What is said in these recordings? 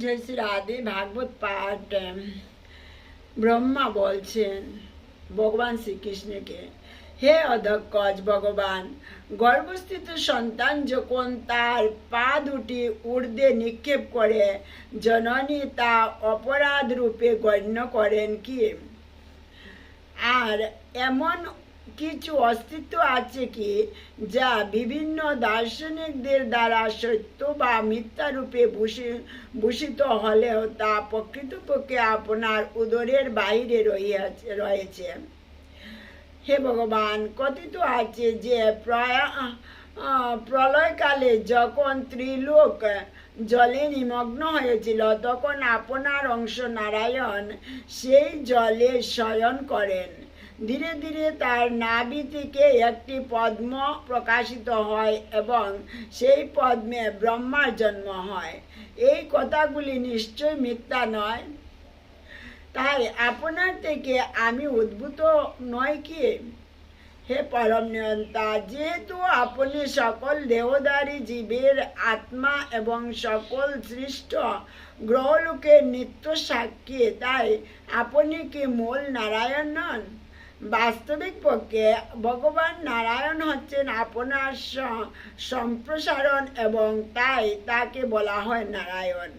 জয় শ্রী রাধে ভাগবত পাঠ ব্রহ্মা বলছেন ভগবান শ্রীকৃষ্ণকে, হে অধক্ষজ ভগবান, গর্ভস্থিত সন্তান যখন তার পা দুটি ঊর্ধ্বে নিক্ষেপ করে, জননী তা অপরাধ রূপে গণ্য করেন কি? আর এমন কিছু অস্তিত্ব আছে কি? যা বিভিন্ন দার্শনিকদের দ্বারা সত্য বা মিথ্যা রূপে ভূষি- ভূষিত হলেও তা প্রকৃতপক্ষে আপনার উদরের বাইরে রহিয়াছে, রয়েছে। হে ভগবান, কথিত আছে যে প্রয়া- প্রলয়কালে যখন ত্রিলোক জলে নিমগ্ন হয়েছিল, তখন আপনার অংশ নারায়ণ সেই জলে শয়ন করেন। ধীরে ধীরে তার নাভি থেকে একটি পদ্ম প্রকাশিত হয় এবং সেই পদ্মে ব্রহ্মার জন্ম হয়। এই কথাগুলি নিশ্চয় মিথ্যা নয়। তাই আপনার থেকে আমি উদ্ভূত নয় কি? হে পরম নিয়ন্তা যেহেতু আপনি সকল দেহধারী জীবের আত্মা এবং সকল সৃষ্ট গ্রহলোকের নিত্য সাক্ষী, তাই আপনি কি মূল নারায়ণ নন? বাস্তবিক পক্ষে ভগবান নারায়ণ হচ্ছেন আপনার সম্প্রসারণ এবং তাই তাকে বলা হয় নারায়ণ,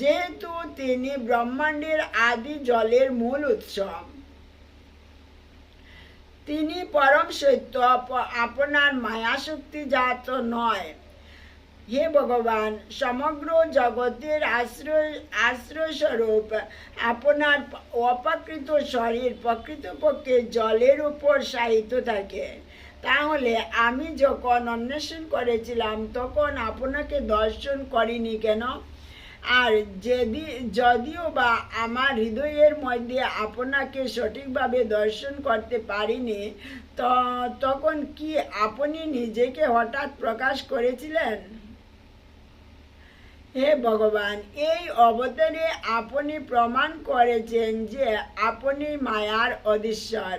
যেহেতু তিনি ব্রহ্মাণ্ডের আদি জলের মূল উৎস। তিনি পরম সত্য আপনার মায়াশক্তি জাত নয়। হে ভগবান, সমগ্র জগতের আশ্রয়, আশ্রয়স্বরূপ আপনার অপাকৃত শরীর প্রকৃতপক্ষে জলের উপর সাহিত্য থাকে। তাহলে আমি যখন অন্বেষণ করেছিলাম, তখন আপনাকে দর্শন করিনি কেন? আর যদি, যদিও বা আমার হৃদয়ের মধ্যে আপনাকে সঠিকভাবে দর্শন করতে পারিনি তখন কি আপনি নিজেকে হঠাৎ প্রকাশ করেছিলেন? হে ভগবান, এই অবতারে আপনি প্রমাণ করেছেন যে আপনি মায়ার অধীশ্বর।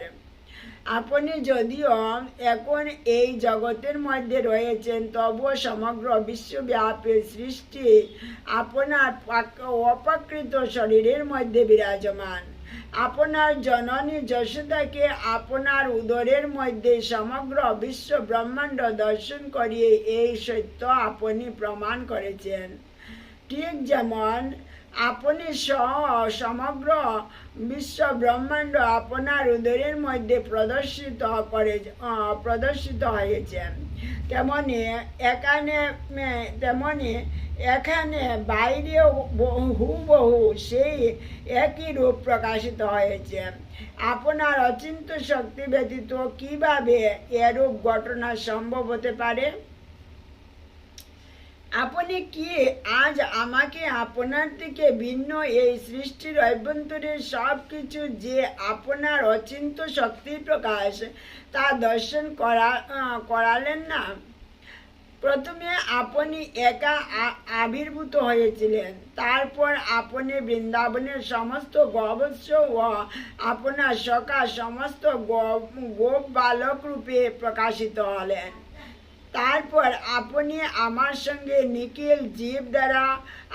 আপনি যদিও এখন এই জগতের মধ্যে রয়েছেন তবুও সমগ্র বিশ্বব্যাপী সৃষ্টি আপনার পাক- অপ্রাকৃত শরীরের মধ্যে বিরাজমান। আপনার জননী যশোদাকে আপনার উদরের মধ্যে সমগ্র বিশ্ব ব্রহ্মাণ্ড দর্শন করিয়ে এই সত্য আপনি প্রমাণ করেছেন। ঠিক যেমন আপনি সমগ্র বিশ্ব ব্রহ্মাণ্ড আপনার উদরের মধ্যে প্রদর্শিত করে প্রদর্শিত হয়েছে। তেমনি এখানে তেমনি এখানে বাইরেও বহু হুবহু সেই একই রূপ প্রকাশিত হয়েছে। আপনার অচিন্ত শক্তি ব্যতীত কীভাবে এরূপ ঘটনা সম্ভব হতে পারে? আপনি কি আজ আমাকে আপনার থেকে ভিন্ন এই সৃষ্টির অভ্যন্তরে সব কিছু যে আপনার অচিন্ত শক্তির প্রকাশ, তা দর্শন করা করালেন না? প্রথমে আপনি একা আবির্ভূত হয়েছিলেন। তারপর আপনি বৃন্দাবনের সমস্ত গবৎস ও আপনার সখা সমস্ত গোপ বালক রূপে প্রকাশিত হলেন। তারপর আপনি আমার সঙ্গে নিখিল জীব দ্বারা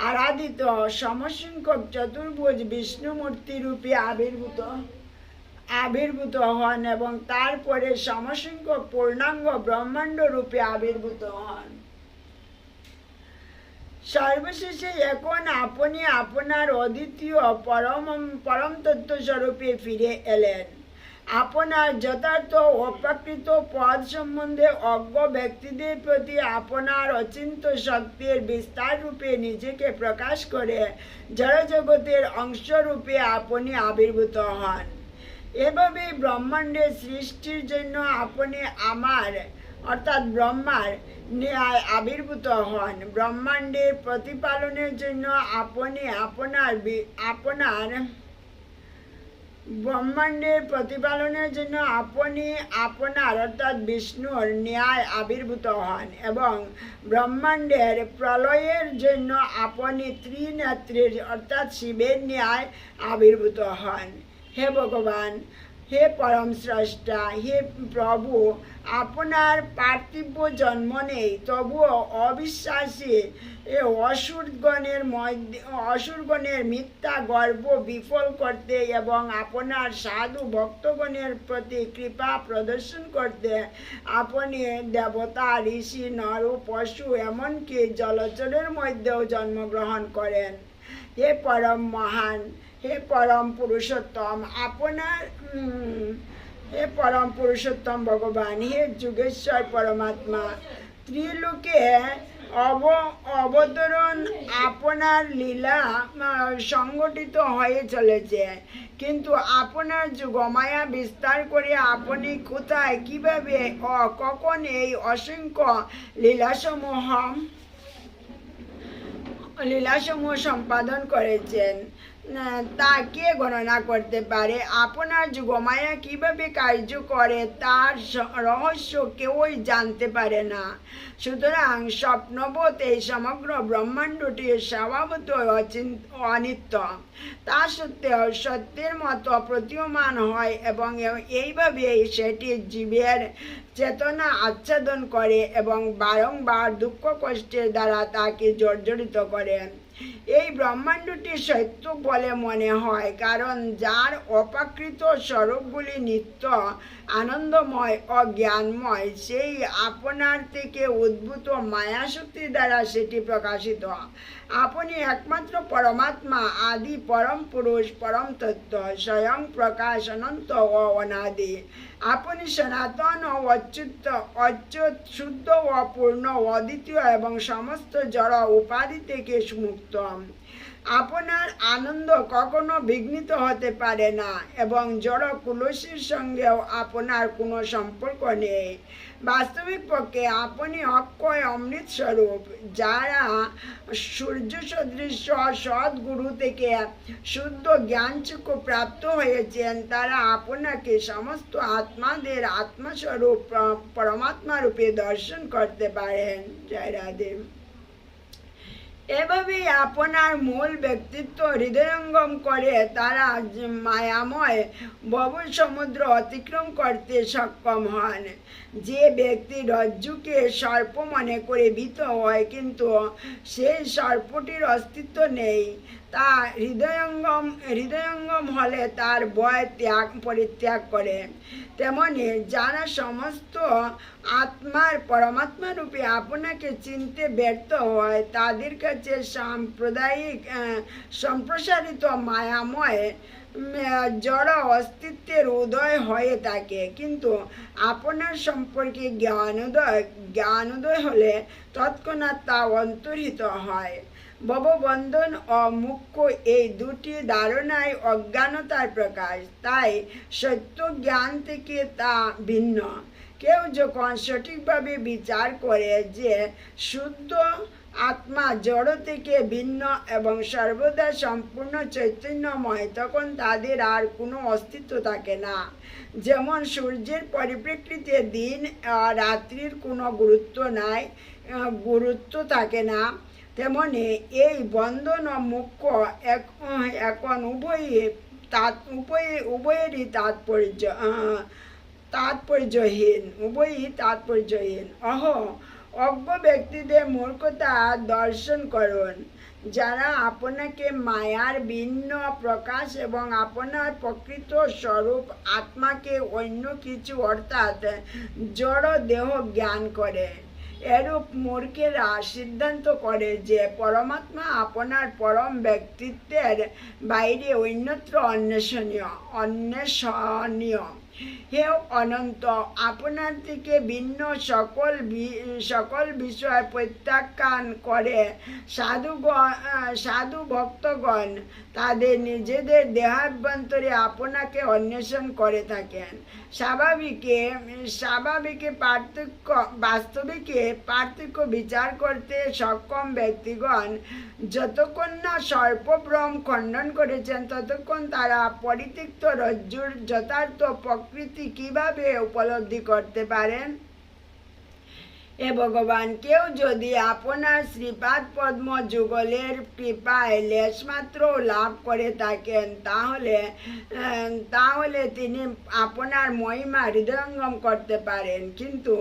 আরাধিত সমসংখ্যক চতুর্ভুজ বিষ্ণুমূর্তি রূপে আবির্ভূত আবির্ভূত হন এবং তারপরে সমসংখ্যক পূর্ণাঙ্গ ব্রহ্মাণ্ড রূপে আবির্ভূত হন। সর্বশেষে এখন আপনি আপনার অদ্বিতীয় পরম পরম তত্ত্ব স্বরূপে ফিরে এলেন। আপনার যথার্থ অপ্রাকৃত পদ সম্বন্ধে অজ্ঞ ব্যক্তিদের প্রতি আপনার অচিন্ত শক্তির বিস্তার রূপে নিজেকে প্রকাশ করে জড়জগতের অংশরূপে আপনি আবির্ভূত হন। এভাবে ব্রহ্মাণ্ডের সৃষ্টির জন্য আপনি আমার, অর্থাৎ ব্রহ্মার, ন্যায় আবির্ভূত হন। ব্রহ্মাণ্ডের প্রতিপালনের জন্য আপনি আপনার আপনার ব্রহ্মাণ্ডের প্রতিপালনের জন্য আপনি আপনার অর্থাৎ বিষ্ণুর ন্যায় আবির্ভূত হন এবং ব্রহ্মাণ্ডের প্রলয়ের জন্য আপনি ত্রিনেত্রীর অর্থাৎ শিবের ন্যায় আবির্ভূত হন। হে ভগবান হে পরম স্রষ্টা, হে প্রভু, আপনার পার্থিব জন্ম নেই, তবুও অবিশ্বাসী এ অসুরগণের মধ্যে, অসুরগণের মিথ্যা গর্ব বিফল করতে এবং আপনার সাধু ভক্তগণের প্রতি কৃপা প্রদর্শন করতে, আপনি দেবতা, ঋষি, নর, পশু, এমনকি জলচরের মধ্যেও জন্মগ্রহণ করেন। হে পরম মহান হে পরম পুরুষোত্তম, আপনার হে পরম পুরুষোত্তম ভগবান, হে যুগেশ্বর পরমাত্মা, ত্রিলোকে অব, অবতরণ আপনার লীলা সংগঠিত হয়ে চলেছে। কিন্তু আপনার যুগমায়া বিস্তার করে আপনি কোথায়, কীভাবে ও কখন এই অসংখ্য লীলাসমূহ লীলাসমূহ সম্পাদন করেছেন? আহ, তা কে গণনা করতে পারে? আপনার যুগমায়া কীভাবে কার্য করে তার রহস্য কেউই জানতে পারে না। সুতরাং স্বপ্নবোধ এই সমগ্র ব্রহ্মাণ্ডটি স্বভাবত অনিত্য। তা সত্ত্বেও সত্যের মতো প্রতীয়মান হয় এবং এ- এইভাবেই সেটি জীবের চেতনা আচ্ছাদন করে এবং বারংবার দুঃখ কষ্টের দ্বারা তাকে জর্জরিত করে। এই ব্রহ্মাণ্ডটি সত্য বলে মনে হয়, কারণ যার অপাকৃত স্বরূপগুলি নিত্য আনন্দময় ও জ্ঞানময়, সেই আপনার থেকে উদ্ভূত মায়াশক্তি দ্বারা সেটি প্রকাশিত। আপনি একমাত্র পরমাত্মা, আদি পরম পুরুষ, পরম তত্ত্ব, স্বয়ং প্রকাশ, অনন্ত ও অনাদি। আপনি সনাতন ও অচ্যুত অচ্যুত, শুদ্ধ, অপূর্ণ পূর্ণ অদ্বিতীয় এবং সমস্ত জড় উপাধি থেকে মুক্ত আপনার আনন্দ কখনো বিঘ্নিত হতে পারে না এবং জড় কুলসীর সঙ্গেও আপনার কোনো সম্পর্ক নেই। বাস্তবিক পক্ষে আপনি অক্ষয় অমৃত স্বরূপ, যারা সূর্য সদৃশ সদ্গুরু থেকে শুদ্ধ জ্ঞানচক্ষু প্রাপ্ত হয়েছেন, তারা আপনাকে সমস্ত আত্মাদের আত্মস্বরূপ, পরমাত্মা রূপে দর্শন করতে পারেন। জয় রাধে। এভাবেই আপনার মূল ব্যক্তিত্ব হৃদয়ঙ্গম করে তারা মায়াময় ভব সমুদ্র অতিক্রম করতে সক্ষম হন। যে ব্যক্তি রজ্জুকে সর্প মনে করে ভীত হয়, কিন্তু সেই সর্পটির অস্তিত্ব নেই। তা হৃদয়ঙ্গম হৃদয়ঙ্গম হলে তার ভয় ত্যাগ, পরিত্যাগ করে। তেমনি যারা সমস্ত আত্মার পরমাত্মা রূপে আপনাকে চিনতে ব্যর্থ হয়, তাদের কাছে সাম্প্রদায়িক সম্প্রসারিত মায়াময় জড় অস্তিত্বের উদয় হয়ে থাকে। কিন্তু আপনার সম্পর্কে জ্ঞানোদয় জ্ঞানোদয় হলে তৎক্ষণাৎ তা অন্তর্হিত হয়। ভববন্ধন ও মুখ্য এই দুটি ধারণায় অজ্ঞানতার প্রকাশ। তাই সত্য জ্ঞান থেকে তা ভিন্ন। কেউ যখন সঠিকভাবে বিচার করে যে শুদ্ধ আত্মা জড় থেকে ভিন্ন এবং সর্বদা সম্পূর্ণ চৈতন্যময়, তখন তাদের আর কোনো অস্তিত্ব থাকে না। যেমন সূর্যের পরিপ্রেক্ষিতে দিন রাত্রির কোনো গুরুত্ব নাই গুরুত্ব থাকে না। তেমনি এই বন্ধন ও মুখ্য এক এখন উভয়ই তাৎ, উভয়ে, উভয়েরই তাৎপর্য তাৎপর্যহীন, উভয়ই তাৎপর্যহীন। অহ, অজ্ঞ ব্যক্তিদের মূর্খতা দর্শন করুন। যারা আপনাকে মায়ার ভিন্ন প্রকাশ এবং আপনার প্রকৃত স্বরূপ আত্মাকে অন্য কিছু অর্থাৎ জড় দেহ জ্ঞান করে। এরূপ মূর্খেরা সিদ্ধান্ত করে যে পরমাত্মা আপনার পরম ব্যক্তিত্বের বাইরে অন্যত্র অন্বেষণীয় অন্বেষণীয়। হে অনন্ত, আপনার থেকে ভিন্ন সকল সকল বিষয় প্রত্যাখ্যান করে সাধুগণ, সাধু ভক্তগণ তাদের নিজেদের দেহাভ্যন্তরে আপনাকে অন্বেষণ করে থাকেন। স্বাভাবিকে স্বাভাবিকে পার্থক্য, বাস্তবিকে পার্থক্য বিচার করতে সক্ষম ব্যক্তিগণ যতক্ষণ না সর্পভ্রম খণ্ডন করেছেন, ততক্ষণ তারা পরিত্যক্ত রজ্জুর যথার্থ প্রকৃতি কীভাবে উপলব্ধি করতে পারেন? এ ভগবান কেউ যদি আপনার শ্রীপাদ পদ্ম যুগলের কৃপায় লেশমাত্র লাভ করে থাকেন, তাহলে তাহলে তিনি আপনার মহিমা হৃদয়ঙ্গম করতে পারেন। কিন্তু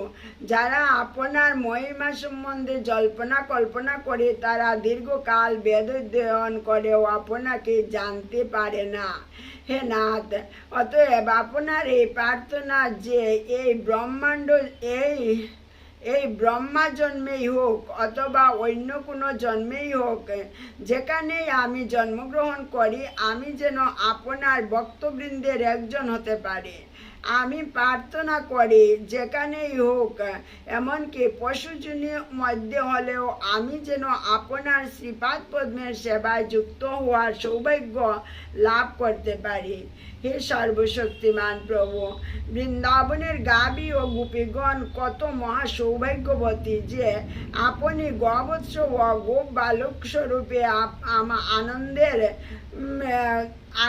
যারা আপনার মহিমা সম্বন্ধে জল্পনা কল্পনা করে, তারা দীর্ঘকাল বেদ অধ্যয়ন করেও আপনাকে জানতে পারে না। হে নাথ, অতএব আপনার এই প্রার্থনা যে এই ব্রহ্মাণ্ড, এই এই ব্রহ্মা জন্মেই হোক অথবা অন্য কোনো জন্মেই হোক, যেখানেই আমি জন্মগ্রহণ করি, আমি যেন আপনার ভক্তবৃন্দের একজন হতে পারি। আমি প্রার্থনা করি যেখানেই হোক, এমনকি পশুজনের মধ্যে হলেও আমি যেন আপনার শ্রীপাদ পদ্মের সেবায় যুক্ত হওয়ার সৌভাগ্য লাভ করতে পারি। হে সর্বশক্তিমান প্রভু, বৃন্দাবনের গাবি ও গোপীগণ কত মহা সৌভাগ্যবতী যে আপনি গবৎস ও গোপ বালক স্বরূপে আনন্দের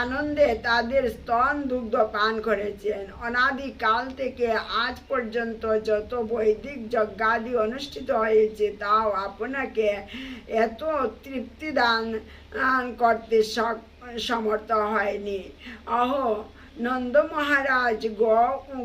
আনন্দে তাদের স্তন দুগ্ধ পান করেছেন। অনাদিকাল থেকে আজ পর্যন্ত যত বৈদিক যজ্ঞাদি অনুষ্ঠিত হয়েছে, তাও আপনাকে এত তৃপ্তি দান দান করতে সমর্থ হয়নি। অহো নন্দ মহারাজ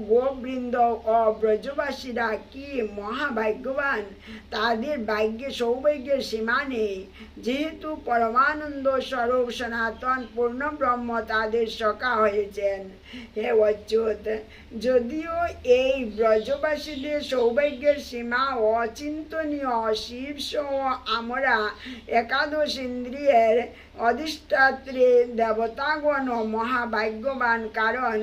গোবৃন্দ ও ব্রজবাসীরা কি মহাভাগ্যবান? তাদের ভাগ্যে, সৌভাগ্যের সীমা নেই। যেহেতু পরমানন্দ স্বরূপ সনাতন পূর্ণ ব্রহ্ম তাদের সকা হয়েছেন। হে অচ্যুত যদিও এই ব্রজবাসীদের সৌভাগ্যের সীমা অচিন্তনীয় শিব সহ আমরা একাদশ ইন্দ্রিয়ের অধিষ্ঠাত্রী, দেবতাগণ ও মহাভাগ্যবান, কারণ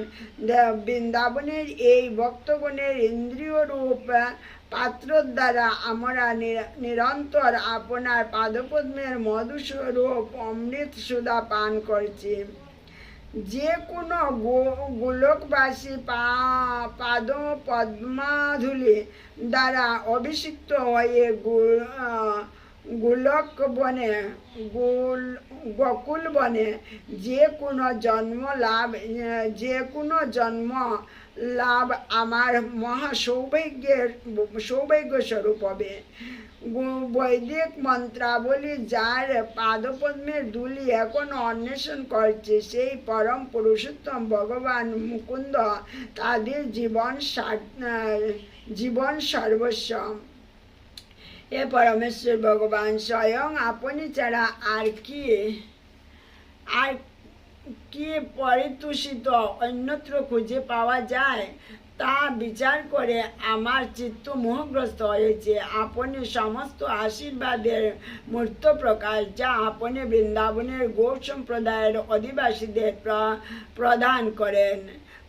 বৃন্দাবনের এই ভক্তগণের ইন্দ্রিয় রূপ পাত্রর দ্বারা আমরা নিরন্তর আপনার পাদপদ্মের মধুস্বরূপ অমৃত সুদা পান করছি। যে কোনো গোলকবাসী পাদ পদ্মাধুলি দ্বারা অভিষিক্ত হয়ে গোলক বনে গোল গোকুল বনে যে কোনো জন্ম লাভ যে কোনো জন্ম লাভ আমার মহা সৌভাগ্যের সৌভাগ্য স্বরূপ হবে। বৈদিক মন্ত্রাবলী যার পাদপদ্মের ধুলি এখনও অন্বেষণ করছে, সেই পরম পুরুষোত্তম ভগবান মুকুন্দ তাদের জীবন জীবন সর্বস্ব এ পরমেশ্বর ভগবান, স্বয়ং আপনি ছাড়া আর কি আর কি পরিতোষিত অন্যত্র খুঁজে পাওয়া যায়? তা বিচার করে আমার চিত্ত মোহগ্রস্ত হয়েছে। আপনি সমস্ত আশীর্বাদের মূর্ত প্রকাশ যা আপনি বৃন্দাবনের গৌর সম্প্রদায়ের অধিবাসীদের প্র- প্রদান করেন।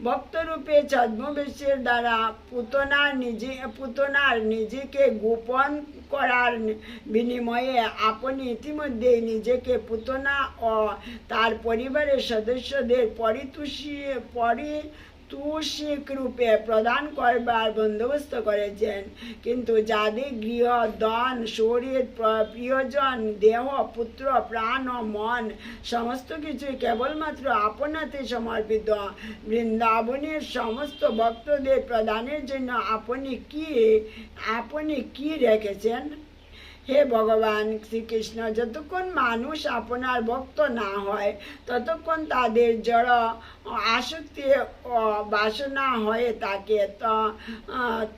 ভক্তরূপে ছদ্মবেশের দ্বারা পুতনার নিজে, পুতনার নিজেকে গোপন করার বিনিময়ে আপনি ইতিমধ্যেই নিজেকে পুতনা ও তার পরিবারের সদস্যদের পরিতোষী পরিতোষিক রূপে প্রদান করবার বন্দোবস্ত করেছেন। কিন্তু যাদের গৃহ, ধন, শরীর প্রিয়জন, দেহ, পুত্র, প্রাণ ও মন সমস্ত কিছু কেবলমাত্র আপনাতে সমর্পিত। বৃন্দাবনের সমস্ত ভক্তদের প্রদানের জন্য আপনি কি আপনি কি রেখেছেন? হে ভগবান শ্রীকৃষ্ণ, যতক্ষণ মানুষ আপনার ভক্ত না হয়, ততক্ষণ তাদের জড় আসক্তি বাসনা হয়ে থাকে।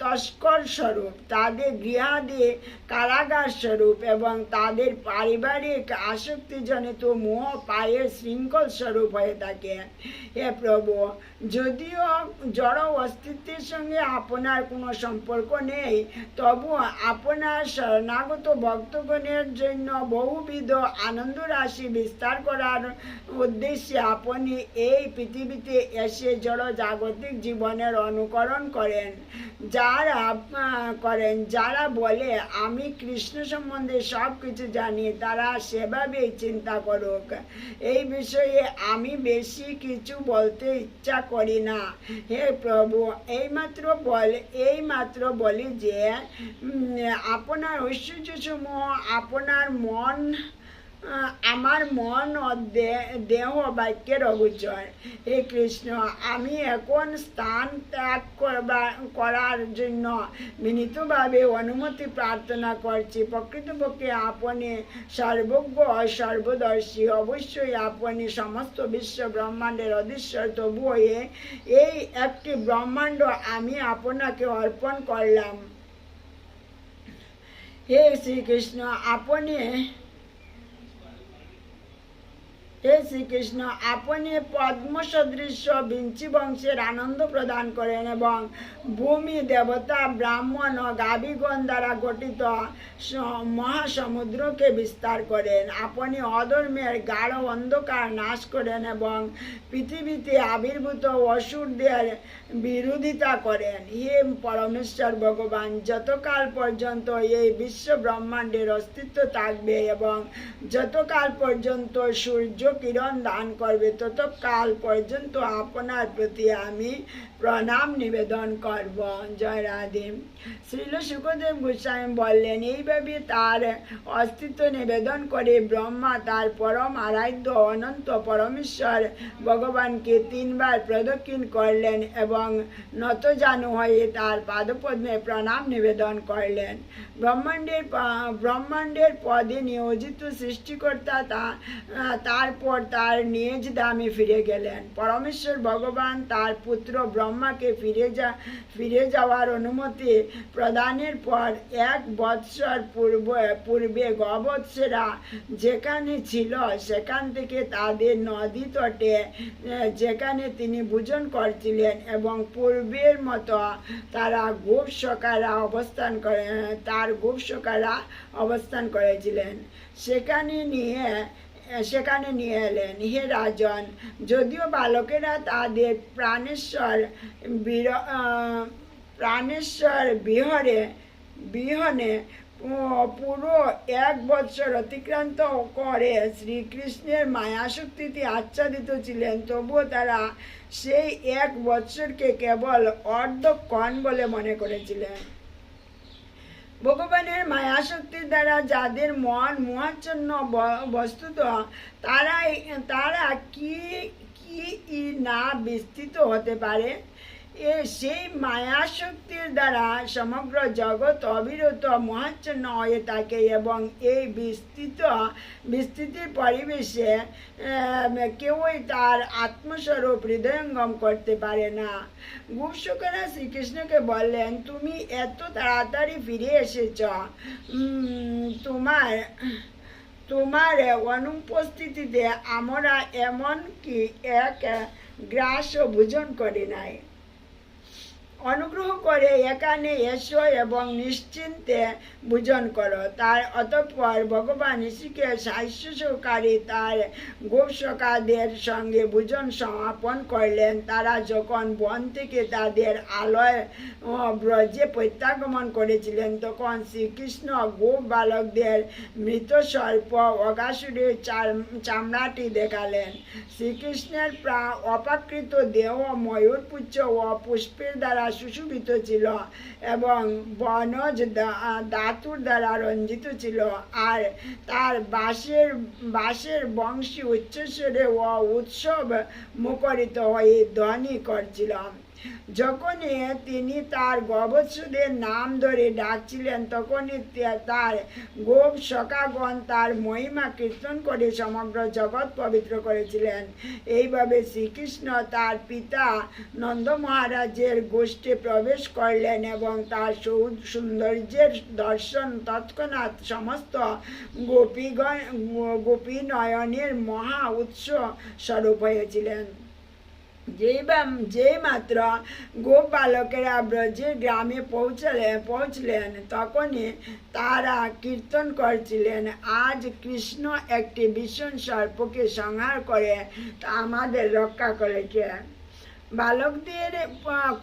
তস্কর স্বরূপ, তাদের গৃহাদি কারাগার স্বরূপ এবং তাদের পারিবারিক আসক্তিজনিত মোহ পায়ের শৃঙ্খল স্বরূপ হয়ে থাকে। হে প্রভু যদিও জড় অস্তিত্বের সঙ্গে আপনার কোনো সম্পর্ক নেই, তবু আপনার শরণাগত ভক্তগণের জন্য বহুবিধ আনন্দ রাশি বিস্তার করার উদ্দেশ্যে আপনি এই পৃথিবীতে এসে জড় জাগতিক জীবনের অনুকরণ করেন। যারা করেন, যারা বলে, আমি কৃষ্ণ সম্বন্ধে সব কিছু জানি, তারা সেভাবেই চিন্তা করুক। এই বিষয়ে আমি বেশি কিছু বলতে ইচ্ছা করি না। হে প্রভু, এইমাত্র বল, এইমাত্র বলি যে আপনার ঐশ্বর্যসমূহ, আপনার মন আমার মন দেহ বাক্যের অগোচর হে কৃষ্ণ, আমি এখন স্থান ত্যাগ করবার করার জন্য বিনীতভাবে অনুমতি প্রার্থনা করছি। প্রকৃতপক্ষে আপনি সর্বজ্ঞ সর্বদর্শী। অবশ্যই আপনি সমস্ত বিশ্ব ব্রহ্মাণ্ডের অধীশ্বর তবুও এই একটি ব্রহ্মাণ্ড আমি আপনাকে অর্পণ করলাম। হে শ্রীকৃষ্ণ, আপনি হে শ্রীকৃষ্ণ, আপনি পদ্ম সদৃশ্য বিঞ্চি বংশের আনন্দ প্রদান করেন এবং ভূমি দেবতা ব্রাহ্মণ ও গাবিগণ দ্বারা গঠিত মহাসমুদ্রকে বিস্তার করেন। আপনি অধর্মের গাঢ় অন্ধকার নাশ করেন এবং পৃথিবীতে আবির্ভূত অসুরদের বিরোধিতা করেন। হে পরমেশ্বর ভগবান, যতকাল পর্যন্ত এই বিশ্ব ব্রহ্মাণ্ডের অস্তিত্ব থাকবে এবং যতকাল পর্যন্ত সূর্য কিরণ দান করবে? তত কাল পর্যন্ত আপনার প্রতি আমি প্রণাম নিবেদন করব, জয় রাধে। শ্রীল সুখদেব গোস্বামী বললেন, এইভাবে তার অস্তিত্ব নিবেদন করে ব্রহ্মা তার পরম আরাধ্য অনন্ত পরমেশ্বর ভগবানকে তিনবার প্রদক্ষিণ করলেন এবং নতজানু হয়ে তার পাদপদ্মে প্রণাম নিবেদন করলেন। ব্রহ্মাণ্ডের ব্রহ্মাণ্ডের পদে নিয়োজিত সৃষ্টিকর্তা তা, তারপর তার নিজ দামে ফিরে গেলেন। পরমেশ্বর ভগবান তার পুত্র ব্রহ্মাকে ফিরে যা, ফিরে যাওয়ার অনুমতি প্রদানের পর এক বৎসর পূর্ব, পূর্বে গবৎসেরা যেখানে ছিল, সেখান থেকে তাদের নদী তটে, যেখানে তিনি ভোজন করছিলেন এবং পূর্বের মতো তারা গোপসকারা অবস্থান করে, তার গোপসকারা অবস্থান করেছিলেন। সেখানে নিয়ে সেখানে নিয়ে এলেন। হে রাজন, যদিও বালকেরা তাদের প্রাণেশ্বর বীর প্রাণেশ্বর বিহরে, বিহনে পুরো এক বৎসর অতিক্রান্ত করে শ্রীকৃষ্ণের মায়াশক্তিতে আচ্ছাদিত ছিলেন, তবুও তারা সেই এক বৎসরকে কেবল অর্ধক্ষণ বলে মনে করেছিলেন। ভগবানের মায়া মায়াশক্তির দ্বারা যাদের মন মোহাচ্ছন্ন বস্তুত তারা তারা কি কি না বিস্তৃত হতে পারে? এ সেই মায়াশক্তির দ্বারা সমগ্র জগৎ অবিরত মহাচ্ছন্ন হয়ে থাকে এবং এই বিস্তৃত বিস্তৃতির পরিবেশে কেউই তার আত্মস্বরূপ হৃদয়ঙ্গম করতে পারে না। গোপসুকেরা শ্রীকৃষ্ণকে বললেন, তুমি এত তাড়াতাড়ি ফিরে এসেছ। তোমার তোমার অনুপস্থিতিতে আমরা এমন কি এক গ্রাস ভোজন করি নাই। অনুগ্রহ করে এখানে এসো এবং নিশ্চিন্তে ভোজন করো। তার অতঃপর ভগবান ঋষিকে সাহায্য সহকারী তার গোপসকাদের সঙ্গে ভোজন সমাপন করলেন। তারা যখন বন থেকে তাদের আলয় ব্রজে প্রত্যাগমন করেছিলেন, তখন শ্রীকৃষ্ণ গোপ বালকদের মৃত সর্প অগাসুরের চামড়াটি দেখালেন। শ্রীকৃষ্ণের প্রা, অপাকৃত দেহ ময়ূরপুচ্ছ ও পুষ্পের দ্বারা সুশোভিত ছিল এবং বনজ দা- ধাতুর দ্বারা রঞ্জিত ছিল। আর তার বাঁশের বাঁশের বংশী উচ্চস্বরে ও উৎসব মুখরিত হয়ে ধ্বনি করছিল যখনই তিনি তার গবৎসুদের নাম ধরে ডাকছিলেন, তখনই তার গোপ সখাগণ তার মহিমা কীর্তন করে সমগ্র জগৎ পবিত্র করেছিলেন। এইভাবে শ্রীকৃষ্ণ তার পিতা নন্দ মহারাজের গোষ্ঠে প্রবেশ করলেন এবং তার সৌন্দর্যের দর্শন তৎক্ষণাৎ সমস্ত গোপীগণ গোপী নয়নের মহা উৎস স্বরূপ হয়েছিলেন। বা- যেই মাত্র গোপ বালকেরা ব্রজের গ্রামে পৌঁছলেন পৌঁছলেন। তখনই তারা কীর্তন করছিলেন। আজ কৃষ্ণ একটি ভীষণ সর্পকে সংহার করে আমাদের রক্ষা করেছে। বালকদের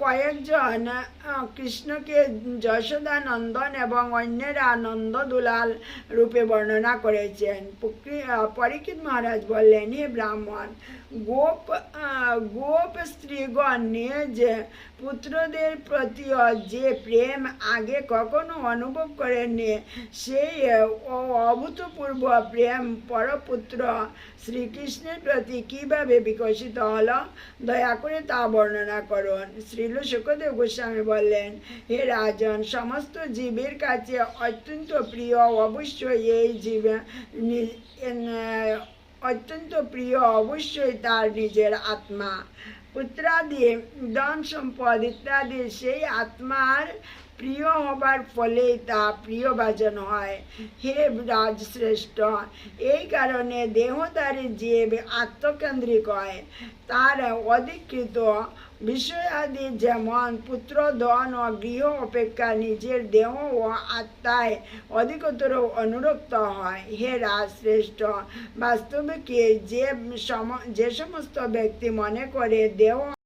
কয়েকজন কৃষ্ণকে যশোদা নন্দন এবং অন্যেরা নন্দ দুলাল রূপে বর্ণনা করেছেন। পরীক্ষিত মহারাজ বললেন, হে ব্রাহ্মণ, গোপ গোপ স্ত্রীগণ নিজ পুত্রদের প্রতি যে প্রেম আগে কখনো অনুভব করেননি, সেই অভূতপূর্ব প্রেম পরপুত্র শ্রীকৃষ্ণের প্রতি কীভাবে বিকশিত হলো, দয়া করে তা বর্ণনা করুন। শ্রীল সুখদেব গোস্বামী বললেন, হে রাজন, সমস্ত জীবের কাছে অত্যন্ত প্রিয়, অবশ্যই এই জীব অত্যন্ত প্রিয়, অবশ্যই তার নিজের আত্মা। পুত্রাদি, ধন সম্পদ ইত্যাদি সেই আত্মার প্রিয় হবার ফলেই তা প্রিয় ভাজন হয়। হে রাজশ্রেষ্ঠ, এই কারণে দেহধারী জীব আত্মকেন্দ্রিক হয়। তার অধিকৃত বিষয়াদি যেমন পুত্র, ধন ও গৃহ অপেক্ষা নিজের দেহ ও আত্মায় অধিকতর অনুরক্ত হয়। হে রাজ শ্রেষ্ঠ কি যে সম, যে সমস্ত ব্যক্তি মনে করে দেহ